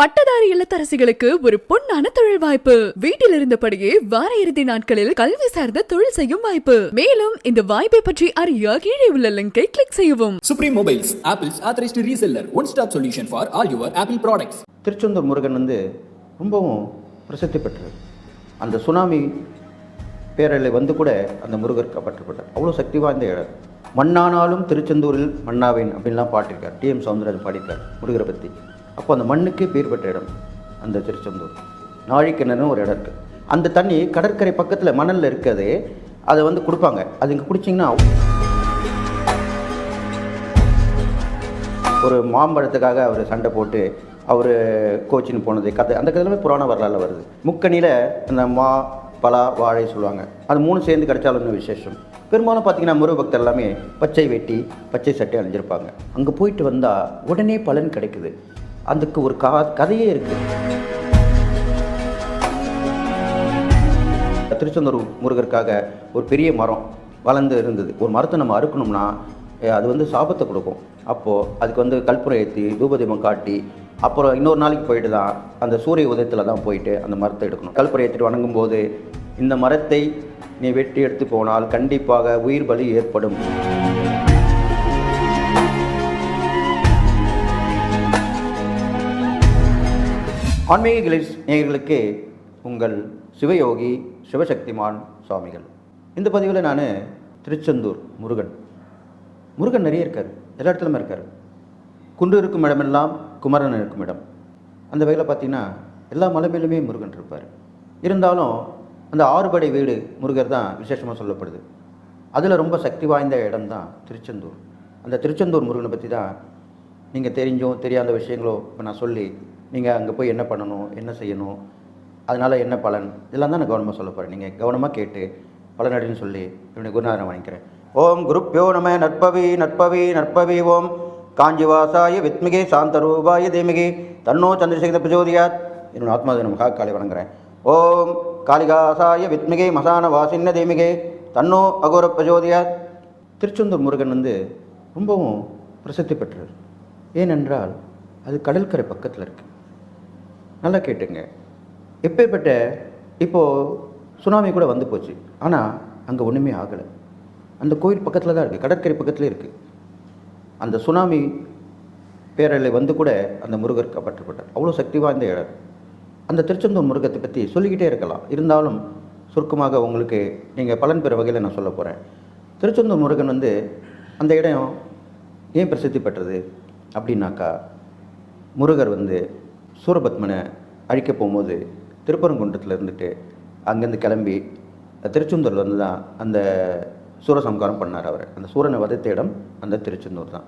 பட்டதாரி இல்லத்தரசிகளுக்கு ஒரு பொன்னான தொழில் வாய்ப்பு. வீட்டில் இருந்தபடியே வார இறுதி நாட்களில் கல்வி சார்ந்த தொழில் செய்யும் வாய்ப்பு. மேலும் இந்த வாய்ப்பை பற்றி அறிய கீழே உள்ள லிங்கை கிளிக் செய்யவும். Supreme Mobiles, Apple's authorized reseller, one-stop solution for all your Apple products. Tiruchendur Murugan வந்து ரொம்பவும் பிரசித்தி பெற்றது அந்த சுனாமி பேரலை வந்து கூட அந்த முருகர் காப்பாற்றப்பட்டார். அவ்வளோ சக்தி வாய்ந்த இடம். மண்ணானாலும் திருச்செந்தூரில் மண்ணாவேன் அப்படின்லாம் பாட்டிருக்கார் டிஎம் சவுந்தரராஜன் பாடியிருக்கார் முருகரை பற்றி அப்போ அந்த மண்ணுக்கே பேர் பெற்ற இடம் அந்த திருச்செந்தூர். நாழிக்கிணறுன்னு ஒரு இடம் இருக்குது அந்த தண்ணி கடற்கரை பக்கத்தில் மணலில் இருக்கிறது அதை வந்து கொடுப்பாங்க. அது இங்கே குடிச்சிங்கன்னா ஒரு மாம்பழத்துக்காக அவர் சண்டை போட்டு அவர் கோச்சின்னு போனது கதை அந்த கதையிலுமே புராண வரலாறு வருது. முக்கணியில் அந்த மா பலா வாழை சொல்லுவாங்க. அது மூணு சேர்ந்து கிடைச்சாலும் விசேஷம்? பெரும்பாலும் பார்த்தீங்கன்னா முருக பக்தர் எல்லாமே பச்சை வெட்டி பச்சை சட்டை அணிஞ்சிருப்பாங்க. அங்கே போயிட்டு வந்தால் உடனே பலன் கிடைக்குது. அதுக்கு ஒரு கா கதையே இருக்குது திருச்செந்தூர் முருகருக்காக ஒரு பெரிய மரம் வளர்ந்து இருந்தது. ஒரு மரத்தை நம்ம அறுக்கணும்னா அது வந்து சாபத்தை கொடுக்கும். அப்போது அதுக்கு வந்து கற்பூரம் ஏற்றி தூபதீபம் காட்டி அப்புறம் இன்னொரு நாளைக்கு போயிட்டு தான் அந்த சூரிய உதயத்தில் தான் போயிட்டு அந்த மரத்தை எடுக்கணும். கல்புரை ஏற்றிட்டு வணங்கும் போது இந்த மரத்தை நீ வெட்டி எடுத்து போனால் கண்டிப்பாக உயிர் பலி ஏற்படும். ஆன்மீக கிளிஸ் நேயர்களுக்கு உங்கள் சிவயோகி சிவசக்திமான் சுவாமிகள். இந்த பதிவில் நான் திருச்செந்தூர் முருகன். முருகன் நிறைய இருக்கார் எல்லா இடத்துலையுமே இருக்கார். குன்று இருக்கும் இடமெல்லாம் குமரன் இருக்கும் இடம். அந்த வகையில் பார்த்தீங்கன்னா எல்லா மலை மேலுமே முருகன் இருப்பார். இருந்தாலும் அந்த ஆறுபடை வீடு முருகர் தான் விசேஷமாக சொல்லப்படுது. அதில் ரொம்ப சக்தி வாய்ந்த இடம் தான் திருச்செந்தூர். அந்த திருச்செந்தூர் முருகனை பற்றி தான் நீங்கள் தெரிஞ்சோ தெரியாத விஷயங்களோ இப்போ நான் சொல்லி நீங்கள் அங்கே போய் என்ன பண்ணணும் என்ன செய்யணும் அதனால் என்ன பலன்? இதெல்லாம் தான் நான் கவனமாக சொல்ல போகிறேன் நீங்கள் கவனமாக கேட்டு பலனடின்னு சொல்லி என்னுடைய குருநாதனை வாங்கிக்கிறேன் ஓம் குருப்பியோ நம நற்பவி நற்பவி நற்பவி ஓம். காஞ்சிவாசாய வித்மிகே சாந்தரூபாய தேமிகே. தன்னோ சந்திரசேகர பிரஜோதியாத் என்னோட ஆத்மாதை மகா காளி வணங்குறேன். ஓம் காளிகாசாய வித்மிகை மசான வாசின்ன தீமிகை. தன்னோ அகோர பிரஜோதியாத் திருச்செந்தூர் முருகன் வந்து ரொம்பவும் பிரசித்தி பெற்றார். ஏனென்றால் அது கடற்கரை பக்கத்தில் இருக்குது நல்லா கேட்டுங்க. எப்பேற்பட்ட இப்போது சுனாமி கூட வந்து போச்சு. ஆனால் அங்கே ஒன்றுமே ஆகலை. அந்த கோயில் பக்கத்தில் தான் இருக்குது கடற்கரை பக்கத்தில் இருக்குது அந்த சுனாமி பேரலை வந்து கூட அந்த முருகர் காப்பாற்றப்பட்டார். அவ்வளோ சக்தி வாய்ந்த இடம். அந்த திருச்செந்தூர் முருகத்தை பற்றி சொல்லிக்கிட்டே இருக்கலாம். இருந்தாலும் சுருக்கமாக உங்களுக்கு நீங்கள் பலன் பெற வகையில் நான் சொல்ல போகிறேன் திருச்செந்தூர் முருகன் வந்து அந்த இடம் ஏன் பிரசித்தி பெற்றது? அப்படின்னாக்கா முருகர் வந்து சூரபத்மனை அழிக்க போகும்போது திருப்பரங்குன்றத்தில் இருந்துட்டு அங்கேருந்து கிளம்பி திருச்செந்தூரில் வந்து தான் அந்த சூரசம்காரம் பண்ணார் அவர். அந்த சூரனை வதைத்த இடம் அந்த திருச்செந்தூர் தான்.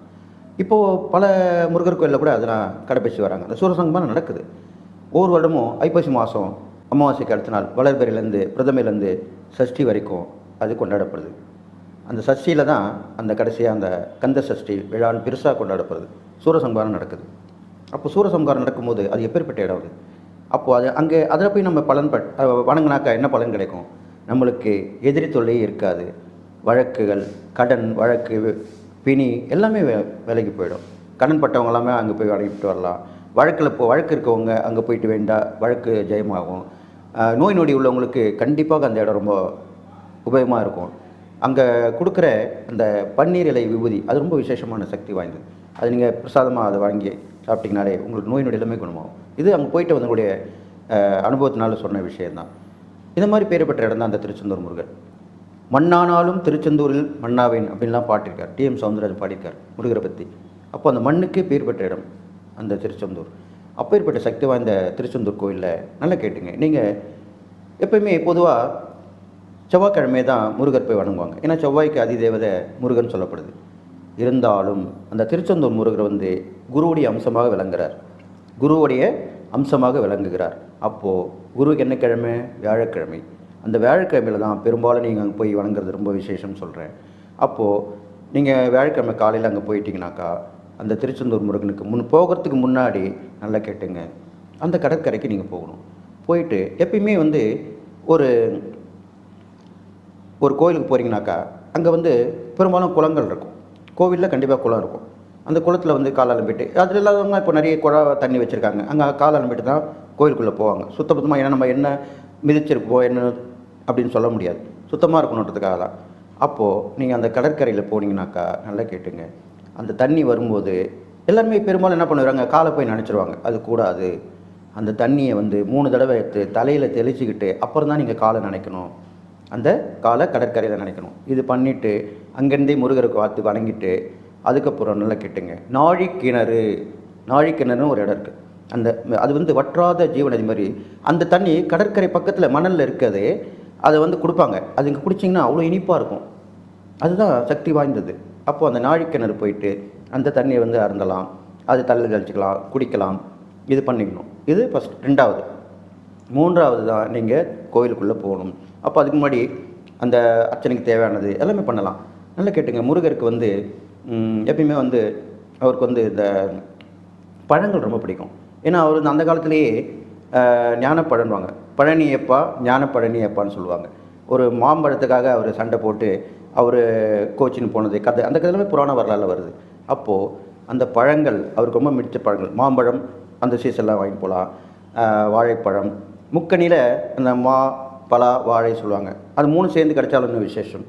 இப்போது பல முருகர் கோயிலில் கூட அதெல்லாம் கடைப்பிடிச்சு வராங்க. அந்த சூரசங்கமாக நடக்குது. ஒவ்வொரு வருடமும் ஐப்பசி மாதம் அமாவாசைக்கு அடுத்த நாள் வளர்பிறையிலேருந்து பிரதமையிலேருந்து சஷ்டி வரைக்கும் அது கொண்டாடப்படுது. அந்த சஷ்டியில் தான் அந்த கடைசியாக அந்த கந்த சஷ்டி விழான்னு பெருசாக கொண்டாடப்படுது. சூரசம்காரம் நடக்குது. அப்போ சூரசம்காரம் நடக்கும்போது அது எப்பேற்பட்ட இடம் அது? அப்போது அது அங்கே அதில் போய் நம்ம பலன் பட் வணங்கினாக்கா என்ன பலன் கிடைக்கும்? நம்மளுக்கு எதிரி தொல்லையே இருக்காது. வழக்குகள் கடன் வழக்கு பிணி எல்லாமே வே- விலைக்கு போயிடும். கடன் பட்டவங்க எல்லாமே அங்கே போய் வழங்கிட்டு வரலாம். வழக்கில் இப்போ வழக்கு இருக்கவங்க அங்கே போயிட்டு வேண்டாம் வழக்கு ஜெயமாகும். நோய் நொடி உள்ளவங்களுக்கு கண்டிப்பாக அந்த இடம் ரொம்ப உபயோகமாக இருக்கும். அங்கே கொடுக்குற அந்த பன்னீர் இலை விபூதி அது ரொம்ப விசேஷமான சக்தி வாய்ந்தது. அது நீங்கள் பிரசாதமாக அதை வாங்கி சாப்பிட்டீங்கனாலே உங்களுக்கு நோய் நொடி எல்லாமே குணமாகும். இது அங்கே போயிட்டு வந்தக்கூடிய அனுபவத்தினால சொன்ன விஷயந்தான் இந்த மாதிரி பேர் பெற்ற இடம் தான் அந்த திருச்செந்தூர் முருகன் மண்ணானாலும் திருச்செந்தூரில் மண்ணாவேன் அப்படின்லாம் பாட்டிருக்கார். டிஎம் சவுந்தரராஜன் பாடியிருக்கார் முருகரை பற்றி அப்போ அந்த மண்ணுக்கே பேர் பெற்ற இடம் அந்த திருச்செந்தூர். அப்பேற்பட்ட சக்தி வாய்ந்த திருச்செந்தூர் கோயிலில் நல்லா கேட்டுங்க. நீங்கள் எப்பயுமே பொதுவாக செவ்வாய்க்கிழமை தான் முருகர் போய் வணங்குவாங்க. ஏன்னா செவ்வாய்க்கு அதிதேவதை முருகன் சொல்லப்படுது. இருந்தாலும் அந்த திருச்செந்தூர் முருகர் வந்து குருவுடைய அம்சமாக விளங்குகிறார் குருவுடைய அம்சமாக விளங்குகிறார். அப்போது குருவுக்கு என்ன கிழமை? வியாழக்கிழமை. அந்த வியாழக்கிழமையில் தான் பெரும்பாலும் நீங்கள் அங்கே போய் வணங்குறது ரொம்ப விசேஷம் சொல்கிறேன் அப்போது நீங்கள் வியாழக்கிழமை காலையில் அங்கே போயிட்டீங்கனாக்கா அந்த திருச்செந்தூர் முருகனுக்கு முன் போகிறதுக்கு முன்னாடி நல்லா கேட்டுங்க. அந்த கடற்கரைக்கு நீங்கள் போகணும். போயிட்டு எப்பயுமே வந்து ஒரு ஒரு கோயிலுக்கு போகிறீங்கனாக்கா அங்கே வந்து பெரும்பாலும் குளங்கள் இருக்கும். கோவிலில் கண்டிப்பாக குளம் இருக்கும். அந்த குளத்தில் வந்து கால் அலம்பிட்டு அதில் இல்லாதவங்க இப்போ நிறைய குழா தண்ணி வச்சுருக்காங்க. அங்கே கால் அலம்பிட்டு தான் கோயிலுக்குள்ளே போவாங்க. சுத்தபத்தமாக ஏன்னா நம்ம என்ன மிதிச்சிருப்போம் என்ன அப்படின்னு சொல்ல முடியாது. சுத்தமாக இருக்கணுன்றதுக்காக தான். அப்போது நீங்கள் அந்த கடற்கரையில் போனீங்கன்னாக்கா நல்லா கேட்டுங்க. அந்த தண்ணி வரும்போது எல்லாருமே பெரும்பாலும் என்ன பண்ணுவாங்க காலை போய் நினச்சிருவாங்க. அது கூடாது. அந்த தண்ணியை வந்து மூணு தடவை எடுத்து தலையில் தெளிச்சுக்கிட்டு அப்புறம் தான் நீங்கள் காலை நினைக்கணும். அந்த காலை கடற்கரையில் நினைக்கணும். இது பண்ணிவிட்டு அங்கேருந்தே முருகருக்கு பார்த்து வணங்கிட்டு அதுக்கப்புறம் நல்லா கேட்டுங்க. நாழி கிணறு. நாழி கிணறுன்னு ஒரு இடம் இருக்குது அந்த அது வந்து வற்றாத ஜீவநதி மாதிரி. அந்த தண்ணி கடற்கரை பக்கத்தில் மணலில் இருக்கிறது அதை வந்து கொடுப்பாங்க. அது இங்கே குடிச்சிங்கன்னா அவ்வளோ இனிப்பாக இருக்கும். அதுதான் சக்தி வாய்ந்தது. அப்போது அந்த நாழி கிணறு போயிட்டு அந்த தண்ணியை வந்து அருந்தலாம். அது தள்ளி கழிச்சிக்கலாம் குடிக்கலாம். இது பண்ணிக்கணும். இது ஃபஸ்ட் ரெண்டாவது. மூன்றாவது தான் நீங்கள் கோயிலுக்குள்ளே போகணும். அப்போ அதுக்கு முன்னாடி அந்த அர்ச்சனைக்கு தேவையானது எல்லாமே பண்ணலாம். நல்லா கேட்டுங்க. முருகருக்கு வந்து எப்பயுமே வந்து அவருக்கு வந்து இந்த பழங்கள் ரொம்ப பிடிக்கும். ஏன்னா அவர் வந்து அந்த காலத்திலேயே பழனி ஞானப்பழன்வாங்க பழனியப்பா ஞானப்பழனியப்பான்னு சொல்லுவாங்க. ஒரு மாம்பழத்துக்காக அவர் சண்டை போட்டு அவர் கோச்சின்னு போனது கதை அந்த கதையிலுமே புராண வரலாறு வருது. அப்போது அந்த பழங்கள் அவருக்கு ரொம்ப மிடித்த பழங்கள். மாம்பழம் அந்த சீசன்லாம் வாங்கி போகலாம் வாழைப்பழம் முக்கணியில் அந்த மா பலா வாழை சொல்லுவாங்க. அது மூணு சேர்ந்து கிடைச்சாலும் இன்னும் விசேஷம்?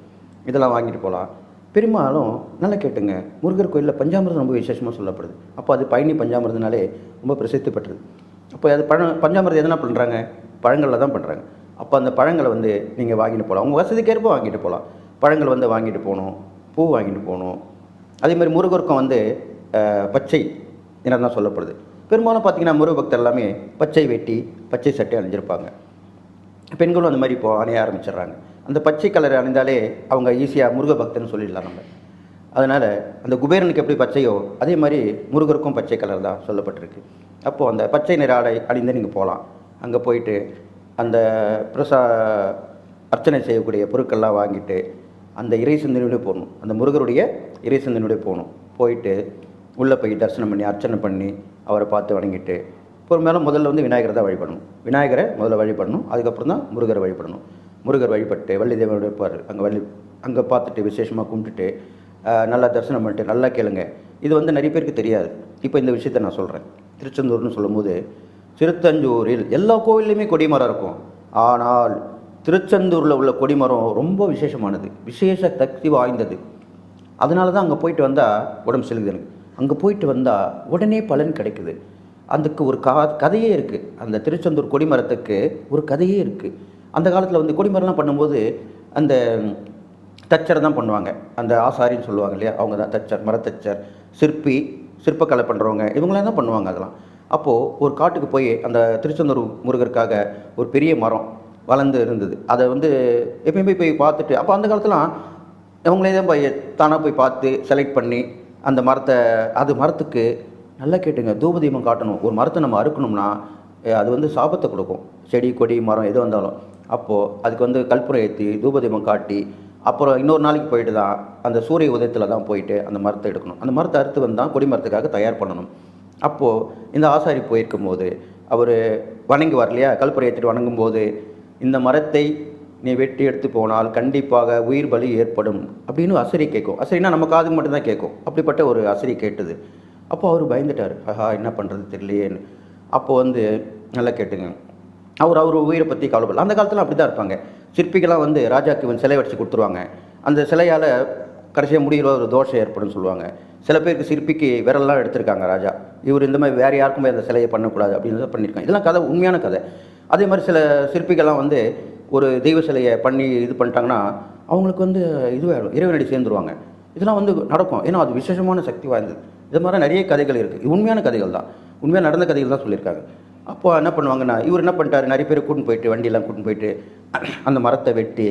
இதெல்லாம் வாங்கிட்டு போகலாம் பெரும்பாலும் நல்லா கேட்டுங்க. முருகர் கோயிலில் பஞ்சாமிர்தம் ரொம்ப விசேஷமாக சொல்லப்படுது. அப்போ அது பழனி பஞ்சாமிரதனாலே ரொம்ப பிரசித்தி பெற்றது. அப்போ அது பழ பஞ்சாமிர்தம் எதனா பண்ணுறாங்க பழங்களில் தான் பண்ணுறாங்க அப்போ அந்த பழங்களை வந்து நீங்கள் வாங்கிட்டு போகலாம் உங்கள் வசதிக்கேற்ப வாங்கிட்டு போகலாம் பழங்கள் வந்து வாங்கிட்டு போகணும். பூ வாங்கிட்டு போகணும். அதே மாதிரி முருகருக்கும் வந்து பச்சை என்ன தான் சொல்லப்படுது. பெரும்பாலும் பார்த்தீங்கன்னா முருக பக்தர் எல்லாமே பச்சை வெட்டி பச்சை சட்டை அணிஞ்சிருப்பாங்க. பெண்களும் அந்த மாதிரி இப்போ அணைய ஆரம்பிச்சிடுறாங்க. அந்த பச்சை கலர் அணிந்தாலே அவங்க ஈஸியாக முருக பக்தன்னு சொல்லிடலாம் நம்ம. அதனால் அந்த குபேரனுக்கு எப்படி பச்சையோ அதே மாதிரி முருகருக்கும் பச்சை கலர் தான் சொல்லப்பட்டிருக்கு. அப்போது அந்த பச்சை நிற ஆடை அணிந்து நீங்கள் போகலாம் அங்கே போயிட்டு அந்த பிரசா அர்ச்சனை செய்யக்கூடிய பொருட்கள்லாம் வாங்கிட்டு அந்த இறை சிந்தனையோட போகணும். அந்த முருகருடைய இறை சிந்தனையோட போகணும். போயிட்டு உள்ளே போய் தரிசனம் பண்ணி அர்ச்சனை பண்ணி அவரை பார்த்து வணங்கிட்டு பொறுமையால முதல்ல வந்து விநாயகரை தான் வழிபடணும். விநாயகரை முதல்ல வழிபடணும். அதுக்கப்புறம் தான் முருகரை வழிபடணும். முருகர் வழிபட்டு வள்ளி தேவனோட இருப்பார். அங்கே வள்ளி அங்கே பார்த்துட்டு விசேஷமாக கும்பிட்டுட்டு நல்லா தரிசனம் பண்ணிட்டு நல்லா கேளுங்க. இது வந்து நிறைய பேருக்கு தெரியாது. இப்போ இந்த விஷயத்தை நான் சொல்கிறேன் திருச்செந்தூர்னு சொல்லும்போது திருத்தஞ்சூரில் எல்லா கோவில்லையுமே கொடிமரம் இருக்கும். ஆனால் திருச்செந்தூரில் உள்ள கொடிமரம் ரொம்ப விசேஷமானது. விசேஷ சக்தி வாய்ந்தது. அதனால தான் அங்கே போயிட்டு வந்தால் உடம்பு செலுது எனக்கு அங்கே போயிட்டு வந்தால் உடனே பலன் கிடைக்குது. அதுக்கு ஒரு கா கதையே இருக்குது அந்த திருச்செந்தூர் கொடிமரத்துக்கு ஒரு கதையே இருக்குது அந்த காலத்தில் வந்து கொடிமரம்லாம் பண்ணும்போது அந்த தச்சர் தான் பண்ணுவாங்க. அந்த ஆசாரின்னு சொல்லுவாங்க இல்லையா? அவங்க தான் தச்சர் மரத்தச்சர் சிற்பி சிற்பக்கலை பண்ணுறவங்க இவங்களாம் தான் பண்ணுவாங்க அதெல்லாம். அப்போது ஒரு காட்டுக்கு போய் அந்த திருச்செந்தூர் முருகருக்காக ஒரு பெரிய மரம் வளர்ந்து இருந்தது. அதை வந்து எப்பயுமே போய் பார்த்துட்டு அப்போ அந்த காலத்துலாம் அவங்களே தான் போய் தானாக போய் பார்த்து செலக்ட் பண்ணி அந்த மரத்தை அது மரத்துக்கு நல்லா கேட்டுங்க. தூபதீபம் காட்டணும். ஒரு மரத்தை நம்ம அறுக்கணும்னா அது வந்து சாபத்தை கொடுக்கும். செடி கொடி மரம் எது வந்தாலும். அப்போது அதுக்கு வந்து கற்பூரம் ஏற்றி தூபதீபம் காட்டி அப்புறம் இன்னொரு நாளைக்கு போயிட்டு தான் அந்த சூரிய உதயத்தில் தான் போயிட்டு அந்த மரத்தை எடுக்கணும். அந்த மரத்தை அறுத்து வந்து தான் கொடி மரத்துக்காக தயார் பண்ணணும். அப்போது இந்த ஆசாரி போயிருக்கும் போது அவர் வணங்கி வரலையா கல்புரை ஏற்றிட்டு வணங்கும் போது இந்த மரத்தை நீ வெட்டி எடுத்து போனால் கண்டிப்பாக உயிர் பலி ஏற்படும். அப்படின்னு அசரி கேட்கும் அசரினா நம்ம காதுக்கு மட்டும்தான் கேட்கும் அப்படிப்பட்ட ஒரு அசரி கேட்டது. அப்போ அவர் பயந்துட்டார். ஆஹா என்ன பண்ணுறது தெரியலையேன்னு. அப்போ வந்து நல்லா கேட்டுங்க. அவர் அவர் உயிரை பற்றி கவலைப்படல. அந்த காலத்தில் அப்படி தான் இருப்பாங்க. சிற்பிகளாம் வந்து ராஜாக்கு இவன் சிலை வச்சு கொடுத்துருவாங்க. அந்த சிலையால் கடைசியாக முடிகிற ஒரு தோஷம் ஏற்படும் சொல்லுவாங்க. சில பேருக்கு சிற்பிக்கு விரல்லாம் எடுத்திருக்காங்க ராஜா. இவர் இந்த மாதிரி வேறு யாருக்குமே அந்த சிலையை பண்ணக்கூடாது அப்படின்னு பண்ணியிருக்காங்க. இதெல்லாம் கதை உண்மையான கதை. அதே மாதிரி சில சிற்பிகள்லாம் வந்து ஒரு தெய்வ சிலையை பண்ணி இது பண்ணிட்டாங்கன்னா அவங்களுக்கு வந்து இதுவாகிடும் இறைவனடி சேர்ந்துருவாங்க. இதெல்லாம் வந்து நடக்கும். ஏன்னா அது விசேஷமான சக்தி வாய்ந்தது. இது மாதிரி நிறைய கதைகள் இருக்குது உண்மையான கதைகள் தான். உண்மையாக நடந்த கதைகள் தான் சொல்லியிருக்காங்க. அப்போ என்ன பண்ணுவாங்கன்னா இவர் என்ன பண்ணிட்டாரு? நிறைய பேர் கூட்டின்னு போயிட்டு வண்டியெல்லாம் கூட்டின்னு போயிட்டு அந்த மரத்தை வெட்டி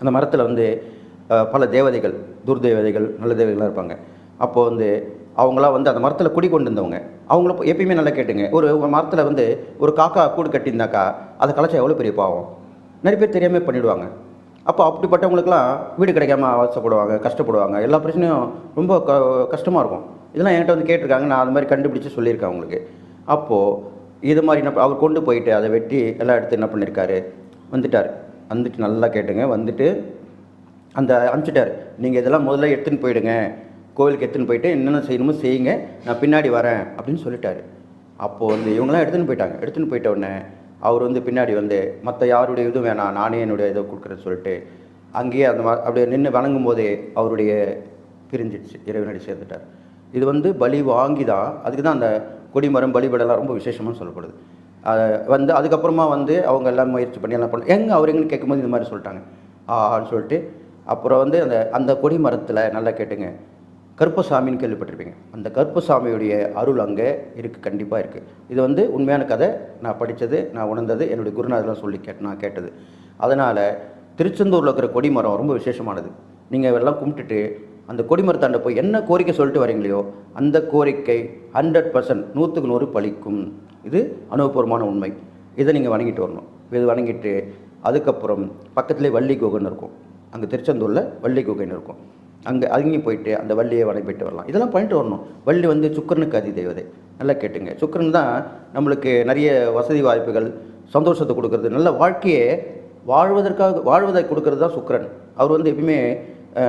அந்த மரத்தில் வந்து பல தேவதைகள் துர்தேவதைகள் நல்ல தேவதைகள்லாம் இருப்பாங்க. அப்போது வந்து அவங்களாம் வந்து அந்த மரத்தில் குடி கொண்டு இருந்தவங்க அவங்கள எப்பயுமே நல்லா கேட்டுங்க. ஒரு மரத்தில் வந்து ஒரு காக்கா கூடு கட்டியிருந்தாக்கா அதை கலைச்சா எவ்வளோ பெரிய பாவம்? நிறைய பேர் தெரியாமல் பண்ணிவிடுவாங்க அப்போ அப்படிப்பட்டவங்களுக்குலாம் வீடு கிடைக்காம அவசப்படுவாங்க கஷ்டப்படுவாங்க. எல்லா பிரச்சனையும் ரொம்ப க கஷ்டமாக இருக்கும். இதெல்லாம் என்கிட்ட வந்து கேட்டிருக்காங்க. நான் அது மாதிரி கண்டுபிடிச்சு சொல்லியிருக்கேன் அவங்களுக்கு. அப்போது இது மாதிரி என்ன அவர் கொண்டு போயிட்டு அதை வெட்டி எல்லாம் எடுத்து என்ன பண்ணியிருக்காரு வந்துட்டார். வந்துட்டு நல்லா கேட்டுங்க. வந்துட்டு அந்த அனுப்பிச்சிட்டார். நீங்கள் இதெல்லாம் முதல்ல எடுத்துன்னு போயிடுங்க. கோவிலுக்கு எடுத்துன்னு போயிட்டு என்னென்ன செய்யணுமோ செய்யுங்க. நான் பின்னாடி வரேன் அப்படின்னு சொல்லிட்டாரு. அப்போது வந்து இவங்களாம் எடுத்துன்னு போயிட்டாங்க. எடுத்துன்னு போயிட்ட உடனே அவர் வந்து பின்னாடி வந்து மற்ற யாருடைய இதுவும் வேணாம். நானே என்னுடைய இதை கொடுக்குறேன்னு சொல்லிட்டு அங்கேயே அந்த அப்படியே நின்று வணங்கும் போதே அவருடைய பிரிஞ்சிடுச்சு. இறைவனடி சேர்ந்துட்டார். இது வந்து பலி வாங்கி தான் அதுக்கு தான் அந்த கொடிமரம் பலிபடலாம் ரொம்ப விசேஷமாக சொல்லப்படுது. அதை வந்து அதுக்கப்புறமா வந்து அவங்க எல்லாம் முயற்சி பண்ணி எல்லாம் பண்ண எங்கே அவர் எங்கன்னு கேட்கும்போது இந்த மாதிரி சொல்லிட்டாங்க. ஆன்னு சொல்லிட்டு அப்புறம் வந்து அந்த அந்த கொடி மரத்தில் நல்லா கேட்டுங்க. கருப்பசாமின்னு கேள்விப்பட்டிருப்பீங்க. அந்த கருப்பசாமியுடைய அருள் அங்கே இருக்குது கண்டிப்பாக இருக்குது இது வந்து உண்மையான கதை. நான் படித்தது நான் உணர்ந்தது என்னுடைய குருநாதர்லாம் சொல்லி கேட் நான் கேட்டது. அதனால் திருச்செந்தூரில் இருக்கிற கொடிமரம் ரொம்ப விசேஷமானது. நீங்கள் எல்லாம் கும்பிட்டுட்டு அந்த கொடிமரத்தாண்ட போய் என்ன கோரிக்கை சொல்லிட்டு வரீங்களையோ அந்த கோரிக்கை ஹண்ட்ரட் பர்சன்ட் நூற்றுக்கு நூறு பலிக்கும் இது அனுபவபூர்வமான உண்மை. இதை நீங்கள் வணங்கிட்டு வரணும். இது வணங்கிட்டு அதுக்கப்புறம் பக்கத்துலேயே வள்ளி குகைன்னு இருக்கும். அங்கே திருச்செந்தூரில் வள்ளி குகைன்னு இருக்கும். அங்கே அங்கேயும் போயிட்டு அந்த வள்ளியை வணங்கிட்டு வரலாம். இதெல்லாம் பண்ணிட்டு வரணும். வள்ளி வந்து சுக்கரனுக்கு அதி தெய்வதை நல்லா கேட்டுங்க. சுக்கரன் தான் நம்மளுக்கு நிறைய வசதி வாய்ப்புகள் சந்தோஷத்தை கொடுக்கறது நல்ல வாழ்க்கையை வாழ்வதற்காக வாழ்வதை கொடுக்கறது தான் சுக்கரன். அவர் வந்து எப்பயுமே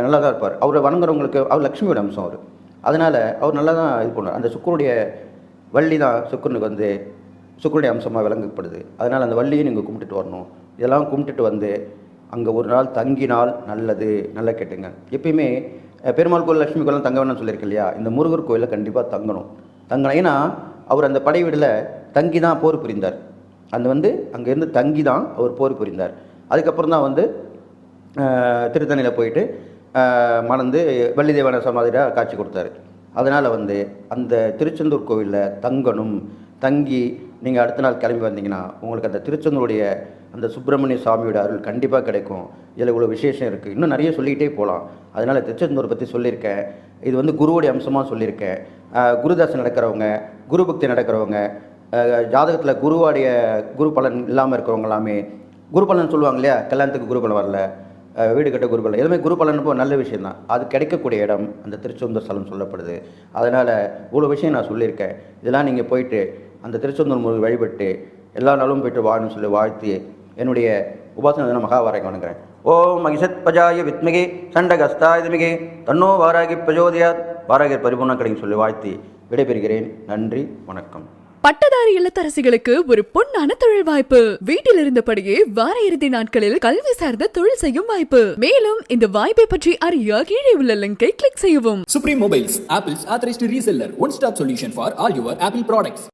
நல்லா தான் இருப்பார். அவரை வணங்குறவங்களுக்கு அவர் லக்ஷ்மியோட அம்சம் அவர் அதனால் அவர் நல்லா தான் இது பண்ணுவார். அந்த சுக்கருடைய வள்ளி தான் சுக்கரனுக்கு வந்து சுக்கருடைய அம்சமாக விளங்கப்படுது. அதனால் அந்த வள்ளியை நீங்கள் கும்பிட்டுட்டு வரணும். இதெல்லாம் கும்பிட்டுட்டு வந்து அங்கே ஒரு நாள் தங்கினால் நல்லது நல்லா கேட்டுங்க. எப்பயுமே பெருமாள் கோயில் லட்சுமி கோயிலாம் தங்க வேணும்னு சொல்லியிருக்கேன் இல்லையா? இந்த முருகர் கோயிலில் கண்டிப்பாக தங்கணும். தங்கணும். ஏன்னா அவர் அந்த படை வீடில் தங்கி தான் போர் புரிந்தார். அந்த வந்து அங்கேருந்து தங்கி தான் அவர் போர் புரிந்தார். அதுக்கப்புறம் தான் வந்து திருத்தணியில் போயிட்டு மணந்து வள்ளி தேவன சமாதியில் காட்சி கொடுத்தாரு. அதனால் வந்து அந்த திருச்செந்தூர் கோவிலில் தங்கணும் தங்கி நீங்கள் அடுத்த நாள் கிளம்பி வந்தீங்கன்னா உங்களுக்கு அந்த திருச்செந்தூருடைய அந்த சுப்பிரமணிய சாமியோட அருள் கண்டிப்பாக கிடைக்கும். இதில் இவ்வளோ விசேஷம் இருக்குது இன்னும் நிறைய சொல்லிக்கிட்டே போகலாம் அதனால் திருச்செந்தூர் பற்றி சொல்லியிருக்கேன். இது வந்து குருவுடைய அம்சமாக சொல்லியிருக்கேன். குருதாசன் நடக்கிறவங்க குரு பக்தி நடக்கிறவங்க ஜாதகத்தில் குருவாடைய குரு பலன் இல்லாமல் இருக்கிறவங்க எல்லாமே குரு பலன் சொல்லுவாங்க இல்லையா? கல்யாணத்துக்கு குரு பலன் வரல. வீடு கட்ட குரு பலன். எதுவுமே குரு பலன் இப்போ நல்ல விஷயம் தான் அது கிடைக்கக்கூடிய இடம் அந்த திருச்செந்தூர் ஸ்தலம் சொல்லப்படுது. அதனால் இவ்வளோ விஷயம் நான் சொல்லியிருக்கேன். இதெல்லாம் நீங்கள் போயிட்டு அந்த திருச்செந்தூர் முருகன் வழிபட்டு எல்லா நாளும் போயிட்டு வாழணும்னு சொல்லி வாழ்த்தி என்னுடைய உபாசன தின மகாவாராய் வணங்குறேன். ஓம் மகிஷத் பஜாய வித்மிகே சண்டகஸ்தாய தன்னோ வாராகி பிரஜோதியாத். வாராகர் பரிபூர்ணம் கிடைக்கும் சொல்லி வாழ்த்தி விடைபெறுகிறேன். நன்றி வணக்கம். பட்டதாரி இல்லத்தரசிகளுக்கு ஒரு பொன்னான தொழில் வாய்ப்பு. வீட்டில் இருந்தபடியே வார இறுதி நாட்களில் கல்வி சார்ந்த தொழில் செய்யும் வாய்ப்பு. மேலும் இந்த வாய்ப்பை பற்றி அறிய கீழே உள்ள லிங்கை கிளிக் செய்யவும். Supreme Mobiles Apple's authorised reseller one stop solution for all your Apple products